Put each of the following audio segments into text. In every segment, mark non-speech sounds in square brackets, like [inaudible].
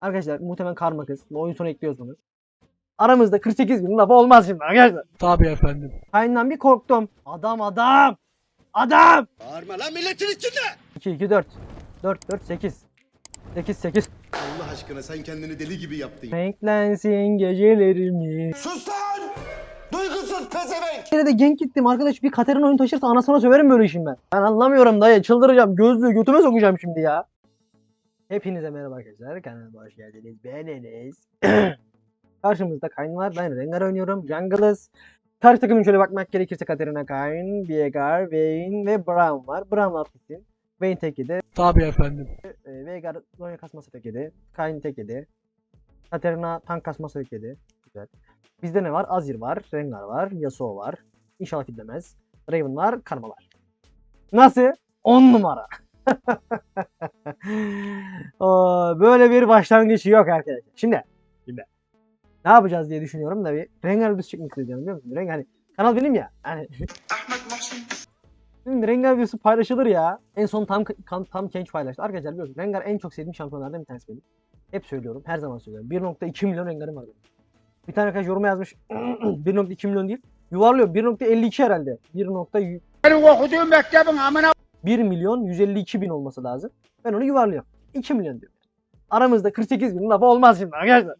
Arkadaşlar muhtemelen karma kız. Bu oyun sonu ekliyoruz bunu. Aramızda 48 bin laf olmaz şimdi arkadaşlar. Tabii efendim. Kayndan bir korktum. Adam adam. Adam. Bağırma lan milletin içinde. 2 2 4. 4 4 8. 8 8. Allah aşkına sen kendini deli gibi yaptın. Renklensin gecelerimiz. Sus lan! Duygusuz pezevenk! Bir de genk gittim arkadaş bir Katerina oyun taşırsa anasına söverim böyle işim ben. Ben anlamıyorum dayı çıldıracağım gözlüğü götüme sokacağım şimdi ya. Hepinize merhaba arkadaşlar kanalıma hoş geldiniz. Ben Enes. [clears throat] Karşımızda Kayn var. Ben Rengar oynuyorum. Jungle'ız. Karşı takımın şöyle bakmak gerekirse Katerina Kayn, Veigar, Vayne ve Braum var. Braum atmışsın. Vayne tek yedi. Tabii efendim. E, Veigar Zonya kasması tek yedi. Kayn tek yedi. Katerina tank kasması tek yedi. Güzel. Bizde ne var? Azir var, Rengar var, Yasuo var. İnşallah gidemez. Raven var, Karma var. Nasıl? 10 numara. [laughs] Böyle bir başlangıç yok arkadaşlar. Şimdi, şimdi ne yapacağız diye düşünüyorum da bir Rengar videosu çekmek istiyorum biliyor musun? Rengar hani kanal benim ya. Hani Şimdi Rengar videosu paylaşılır ya. En son tam tam, tam genç paylaştı. Arkadaşlar biliyorsunuz Rengar en çok sevdiğim şampiyonlardan bir tanesi benim. Hep söylüyorum. Her zaman söylüyorum. 1.2 milyon Rengar'ım var benim. Bir tane arkadaş yoruma yazmış. [clears throat] 1.2 milyon değil. Yuvarlıyor. 1.52 herhalde. 1. Benim okuduğum mektebin amına 1 milyon 152 bin olması lazım. Ben onu yuvarlıyorum. 2 milyon diyorum. Aramızda 48 bin laf olmaz şimdi arkadaşlar.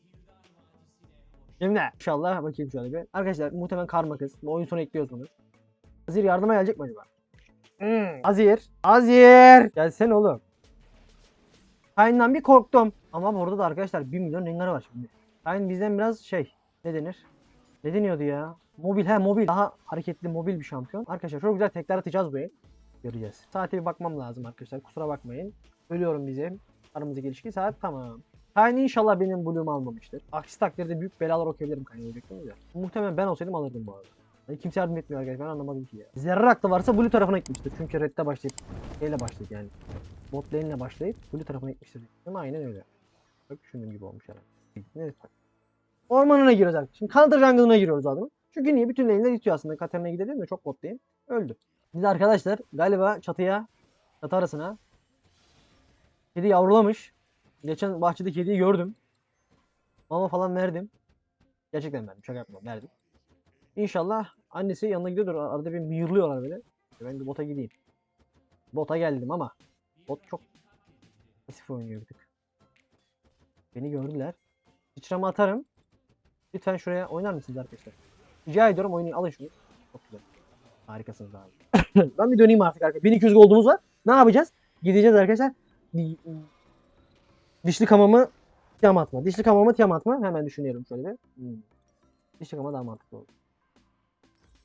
Şimdi inşallah bakayım şöyle bir. Arkadaşlar muhtemelen karma kız. Bu oyun sonu ekliyoruz bunu. Azir yardıma gelecek mi acaba? Hmm. Azir. Azir. Gelsene oğlum. Kayn'dan bir korktum. Ama burada da arkadaşlar 1 milyon rengarı var şimdi. Kayn bizden biraz şey. Ne denir? Ne deniyordu ya? Mobil he mobil. Daha hareketli mobil bir şampiyon. Arkadaşlar çok güzel tekrar atacağız bu el. Göreceğiz. Saate bir bakmam lazım arkadaşlar. Kusura bakmayın. Ölüyorum bize. Aramızdaki ilişki saat tamam. Kayn inşallah benim Blue'umu almamıştır. Aksi takdirde büyük belalar okuyabilirim Kayn'ı bekliyorum ya. Muhtemelen ben olsaydım alırdım bu arada. Yani kimse yardım etmiyor arkadaşlar ben anlamadım ki ya. Zerre aklı varsa Blue tarafına gitmiştir. Çünkü Red'de başlayıp şeyle başlayıp yani. Bot lane'le başlayıp Blue tarafına gitmiştir. Ama aynen öyle. Bak düşündüğüm gibi olmuş herhalde. Neyse. Ormanına giriyoruz artık. Şimdi Counter Jungle'ına giriyoruz adamın. Çünkü niye? Bütün lane'ler itiyor aslında. Katarina'ya gidelim de çok bottayım. Öldü. Biz de arkadaşlar galiba çatıya, çatı arasına kedi yavrulamış. Geçen bahçede kediyi gördüm. Mama falan verdim. Gerçekten verdim. Şaka yapmam. Verdim. İnşallah annesi yanına gidiyordur. Arada bir miyirliyorlar böyle. Ben bir bota gideyim. Bota geldim ama bot çok pasif oynuyor bir. Beni gördüler. Sıçrama atarım. Lütfen şuraya oynar mısınız arkadaşlar? Rica ediyorum oyunu alın şunu. Çok güzel. Harikasınız abi. [laughs] ben bir döneyim artık arkadaşlar. 1200 gold'umuz var. Ne yapacağız? Gideceğiz arkadaşlar. Di- Dişli kamamı tiyam atma. Dişli kamamı tiyam atma. Hemen düşünüyorum şöyle bir. Hmm. Dişli kama daha mantıklı olur.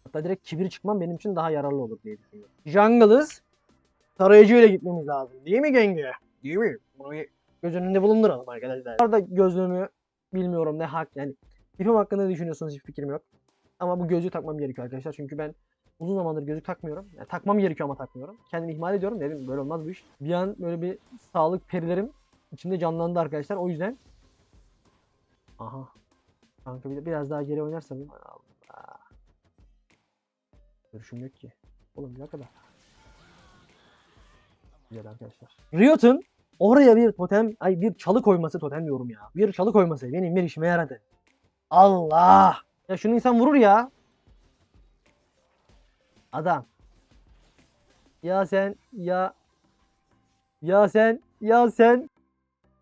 Hatta direkt kibir çıkmam benim için daha yararlı olur diye düşünüyorum. Jungle'ız. Tarayıcı ile gitmemiz lazım. Değil mi Genge? Değil mi? Bunu göz önünde bulunduralım arkadaşlar. Orada gözlüğümü bilmiyorum ne hak yani. Tipim hakkında ne düşünüyorsunuz hiçbir fikrim yok. Ama bu gözlüğü takmam gerekiyor arkadaşlar. Çünkü ben uzun zamandır gözlük takmıyorum. Yani takmam gerekiyor ama takmıyorum. Kendimi ihmal ediyorum. Dedim böyle olmaz bu iş. Bir an böyle bir sağlık perilerim içimde canlandı arkadaşlar. O yüzden Aha. Kanka bir de biraz daha geri oynarsam Allah. Görüşüm yok ki. Oğlum ne kadar. Güzel arkadaşlar. Riot'un oraya bir totem, ay bir çalı koyması totem diyorum ya. Bir çalı koyması benim bir işime yaradı. Allah! Ya şunu insan vurur ya. Adam. Ya sen ya ya sen ya sen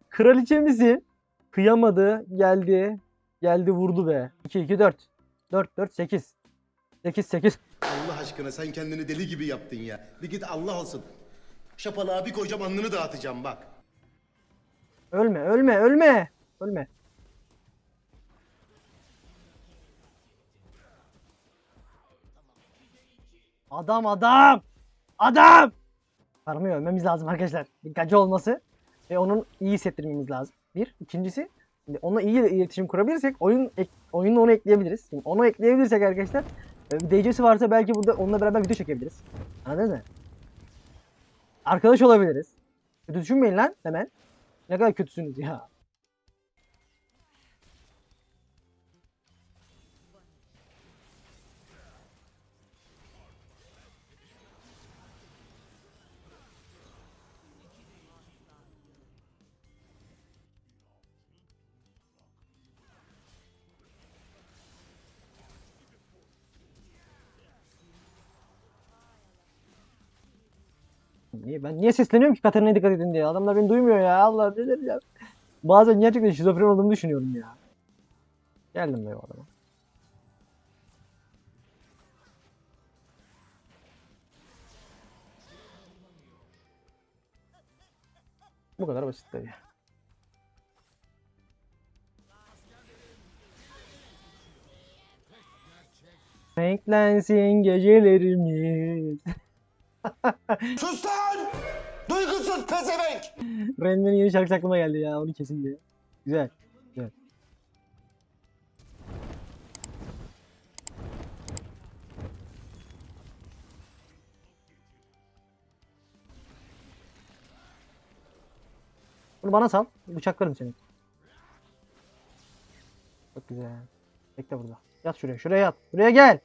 kraliçe misin? Kıyamadı, geldi. Geldi vurdu be. 2 2 4. 4 4 8. 8 8. Allah aşkına sen kendini deli gibi yaptın ya. Bir git Allah olsun. Şapalığa bir koyacağım alnını dağıtacağım bak. Ölme, ölme, ölme. Ölme. Adam adam. Adam. Karmayı ölmemiz lazım arkadaşlar. Dikkatli olması ve onun iyi hissettirmemiz lazım. Bir. İkincisi şimdi onunla iyi iletişim kurabilirsek oyun ek, onu ekleyebiliriz. Şimdi onu ekleyebilirsek arkadaşlar e, DC'si varsa belki burada onunla beraber video çekebiliriz. Anladın mı? Arkadaş olabiliriz. Kötü düşünmeyin lan hemen. Ne kadar kötüsünüz ya. Niye? Ben niye sesleniyorum ki Katarina'ya dikkat edin diye. Adamlar beni duymuyor ya. Allah bilir ya. Bazen gerçekten şizofren olduğumu düşünüyorum ya. Geldim be o adama. Bu kadar basit tabii. Renklensin gecelerimiz. Sus lan! Duygusuz pezevenk! Renmen'in yeni şarkısı aklıma geldi ya. Onu kesin diye. Güzel. Güzel. Bunu bana sal. Bıçaklarım seni. Çok güzel. Bekle burada. Yat şuraya. Şuraya yat. Buraya gel.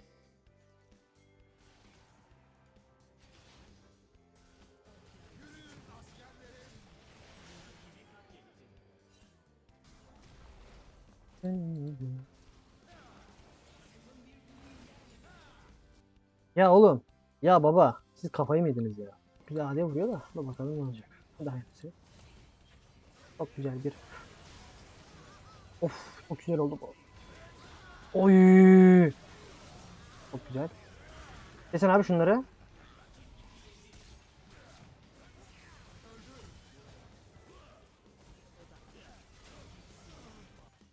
Ya oğlum. Ya baba. Siz kafayı mı yediniz ya? Bir AD vuruyor da. Dur bakalım ne olacak. Daha hepsi. Çok güzel bir. Of çok güzel oldu bu. Oy. Çok güzel. Desen abi şunları.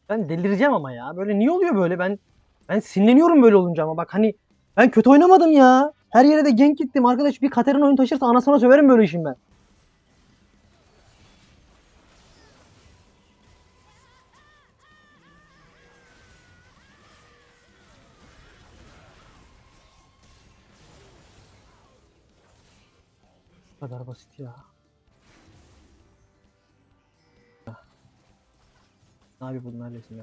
Ben delireceğim ama ya. Böyle niye oluyor böyle? Ben ben sinirleniyorum böyle olunca ama bak hani ben kötü oynamadım ya. Her yere de gank gittim. Arkadaş bir Katerina oyun taşırsa anasına söverim böyle işim ben. Bu kadar basit ya. Ne abi bunlar resim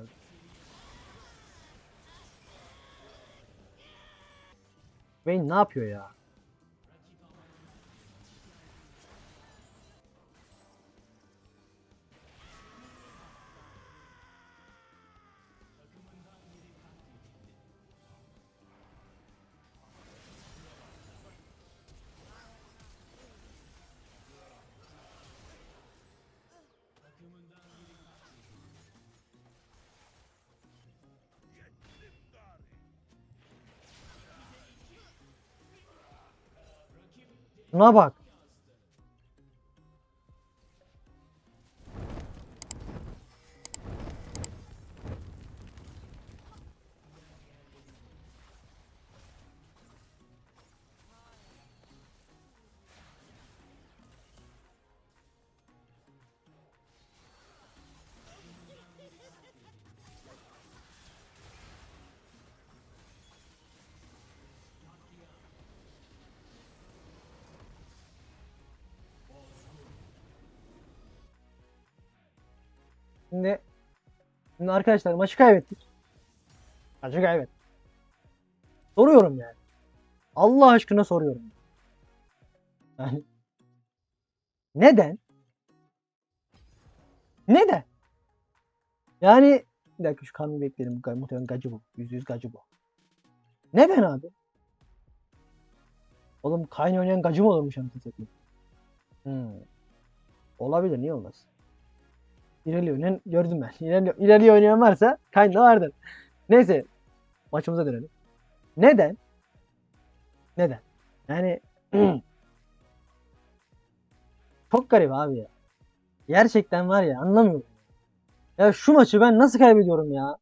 Wayne ne yapıyor ya? Şuna bak. Şimdi, şimdi arkadaşlar maçı kaybettik. Maçı kaybettik. Soruyorum yani. Allah aşkına soruyorum. Yani neden? Neden? Yani bir dakika şu kanını bekleyelim. Muhtemelen gacı bu. Yüzde yüz gacı bu. Neden abi? Oğlum Kayn oynayan gacı mı olurmuş anasını? Hmm. Olabilir niye olmaz? İlerliyor oynayan gördüm ben. İlerliyor, ilerliyor oynayan varsa kayında vardır. Neyse maçımıza dönelim. Neden? Neden? Yani [clears throat] çok garip abi ya. Gerçekten var ya anlamıyorum. Ya şu maçı ben nasıl kaybediyorum ya?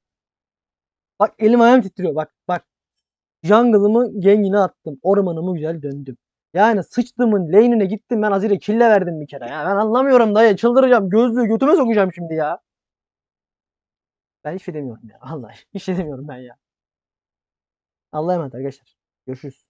Bak elim ayağım titriyor. Bak bak. Jungle'ımı gengine attım. Ormanımı güzel döndüm. Yani sıçtımın lane'ine gittim ben Azir'e kille verdim bir kere ya. Ben anlamıyorum dayı çıldıracağım. Gözlüğü götüme sokacağım şimdi ya. Ben hiç şey demiyorum ya. Vallahi hiç şey demiyorum ben ya. Allah'a emanet arkadaşlar. Görüşürüz.